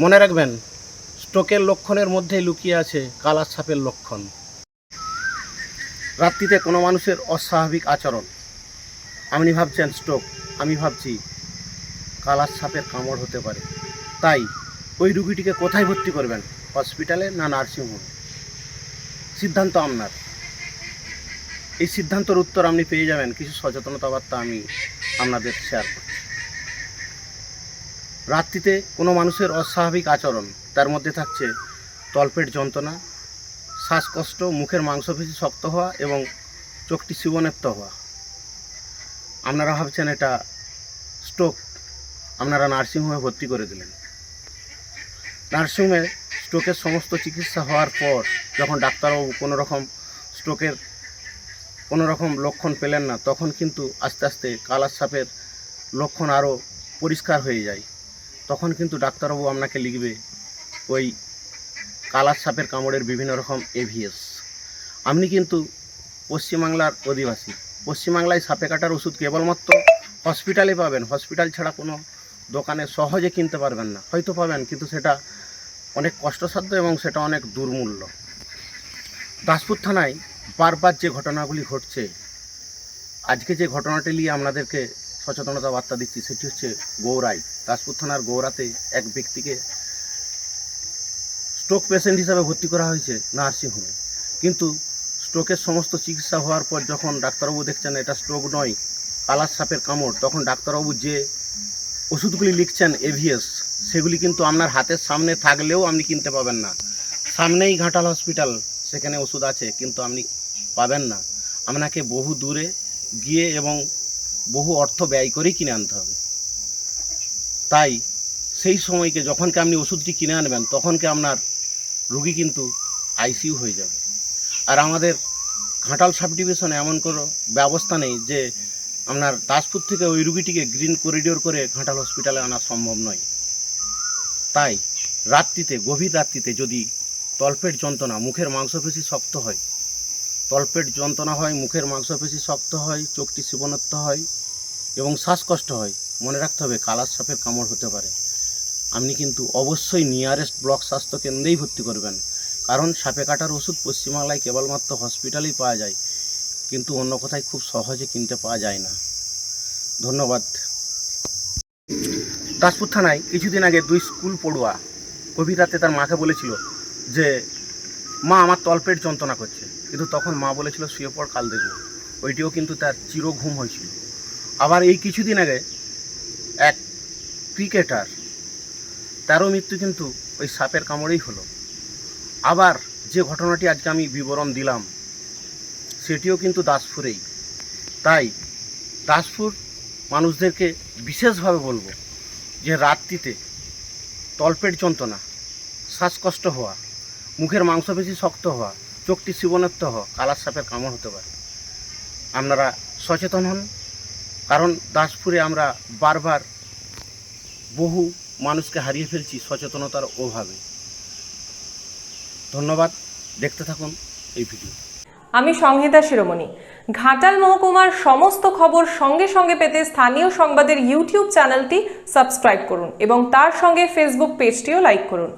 মনে রাখবেন, স্ট্রোকের লক্ষণের মধ্যেই লুকিয়ে আছে কালার ছাপের লক্ষণ। রাত্রিতে কোনো মানুষের অস্বাভাবিক আচরণ। আপনি ভাবছেন, স্ট্রোক, আমি ভাবছি কালার ছাপের কামড় হতে পারে। তাই ওই রুগীটিকে কোথায় ভর্তি করবেন, হসপিটালে না নার্সিংহোমে? সিদ্ধান্ত আপনার। এই সিদ্ধান্তর উত্তর আপনি পেয়ে যাবেন। কিছু সচেতনতা বার্তা আমি আপনাদের শেয়ার করছি। রাত্রিতে কোনো মানুষের অস্বাভাবিক আচরণ, তার মধ্যে থাকছে তলপেট যন্ত্রণা, শ্বাসকষ্ট, মুখের মাংসপেশি শক্ত হওয়া এবং চোখটি শিবনেপ্ত হওয়া। আপনারা ভাবছেন এটা স্ট্রোক আপনারা নার্সিংহোমে ভর্তি করে দিলেন। নার্সিংহোমে স্ট্রোকের সমস্ত চিকিৎসা হওয়ার পর যখন ডাক্তারবাবু কোনো রকম স্ট্রোকের কোনো রকম লক্ষণ পেলেন না, তখন কিন্তু আস্তে আস্তে কালার সাপের লক্ষণ আরও পরিষ্কার হয়ে যায়। তখন কিন্তু ডাক্তারবাবু আপনাকে লিখবে ওই কালার সাপের কামড়ের বিভিন্ন রকম এভিএস আপনি কিন্তু পশ্চিমবাংলার অধিবাসী। পশ্চিমবাংলায় সাপে কাটার ওষুধ কেবলমাত্র হসপিটালে পাবেন। হসপিটাল ছাড়া কোনো দোকানে সহজে কিনতে পারবেন না। হয়তো পাবেন, কিন্তু সেটা অনেক কষ্টসাধ্য এবং সেটা অনেক দুর্মূল্য। দাসপুর থানায় বারবার যে ঘটনাগুলি ঘটছে, আজকে যে ঘটনাটি নিয়ে আপনাদেরকে সচেতনতা বার্তা দিচ্ছি, সেটি হচ্ছে গৌরাই। দাসপুর থানার গৌরাতে এক ব্যক্তিকে স্ট্রোক পেশেন্ট হিসাবে ভর্তি করা হয়েছে নার্সিংহোমে। কিন্তু স্ট্রোকের সমস্ত চিকিৎসা হওয়ার পর যখন ডাক্তারবাবু দেখছেন এটা স্ট্রোক নয়, কালার সাপের কামড়, তখন ডাক্তারবাবু যে ওষুধগুলি লিখছেন এভিএস সেগুলি কিন্তু আপনার হাতের সামনে থাকলেও আপনি কিনতে পাবেন না। সামনেই ঘাটাল হসপিটাল, সেখানে ওষুধ আছে, কিন্তু আপনি পাবেন না। আপনাকে বহু দূরে গিয়ে এবং বহু অর্থ ব্যয় করেই কিনে আনতে হবে। তাই সেই সময়কে যখনকে আপনি ওষুধটি কিনে আনবেন তখনকে আপনার রুগী কিন্তু আইসিইউ হয়ে যাবে। আর আমাদের ঘাটাল সাব ডিভিশনে এমন কোনো ব্যবস্থা নেই যে আপনার দাসপুর থেকে ওই রুগীটিকে গ্রিন করিডোর করে ঘাটাল হসপিটালে আনা সম্ভব নয়। তাই রাত্রিতে, গভীর রাত্রিতে যদি তলপেট যন্ত্রণা, মুখের মাংসপেশি শক্ত হয় তলপেট যন্ত্রণা হয়, মুখের মাংসপেশি শক্ত হয়, চোখটি শিবনত্ব হয় এবং শ্বাসকষ্ট হয়। মনে রাখতে হবে কালার সাপের কামড় হতে পারে। আপনি কিন্তু অবশ্যই নিয়ারেস্ট ব্লক স্বাস্থ্য কেন্দ্রেই ভর্তি করবেন। কারণ সাপে কাটার ওষুধ পশ্চিমবাংলায় কেবলমাত্র হসপিটালেই পাওয়া যায়, কিন্তু অন্য কোথায় খুব সহজে কিনতে পাওয়া যায় না। ধন্যবাদ। দাসপুর থানায় কিছুদিন আগে দুই স্কুল পড়ুয়া রাতে তার মাকে বলেছিল যে, মা, আমার তলপেট যন্ত্রণা করছে। কিন্তু তখন মা বলেছিল, শুয়ে পর কাল দেখব। ওইটিও কিন্তু তার চির ঘুম হয়েছিল। আবার এই কিছুদিন আগে এক ক্রিকেটার, তারও মৃত্যু কিন্তু ওই সাপের কামড়েই হলো। আবার যে ঘটনাটি আজকে আমি বিবরণ দিলাম, সেটিও কিন্তু দাসপুরেই। তাই দাসপুর মানুষদেরকে বিশেষভাবে বলব যে, রাত্রিতে তলপেট যন্ত্রণা, শ্বাসকষ্ট হওয়া, মুখের মাংসপেশি শক্ত হওয়া চোখটি শিবনত্ব হওয়া কালার সাপের কামড় হতে পারে। আপনারা সচেতন হন, কারণ দাসপুরে আমরা বারবার বহু মানুষকে হারিয়ে ফেলছি সচেতনতার অভাবে। ধন্যবাদ, দেখতে থাকুন এই ভিডিও। আমি সংহিতা শিরোমণি। ঘাটাল মহকুমার সমস্ত খবর সঙ্গে সঙ্গে পেতে স্থানীয় সংবাদের ইউটিউব চ্যানেলটি সাবস্ক্রাইব করুন এবং তার সঙ্গে ফেসবুক পেজটিও লাইক করুন।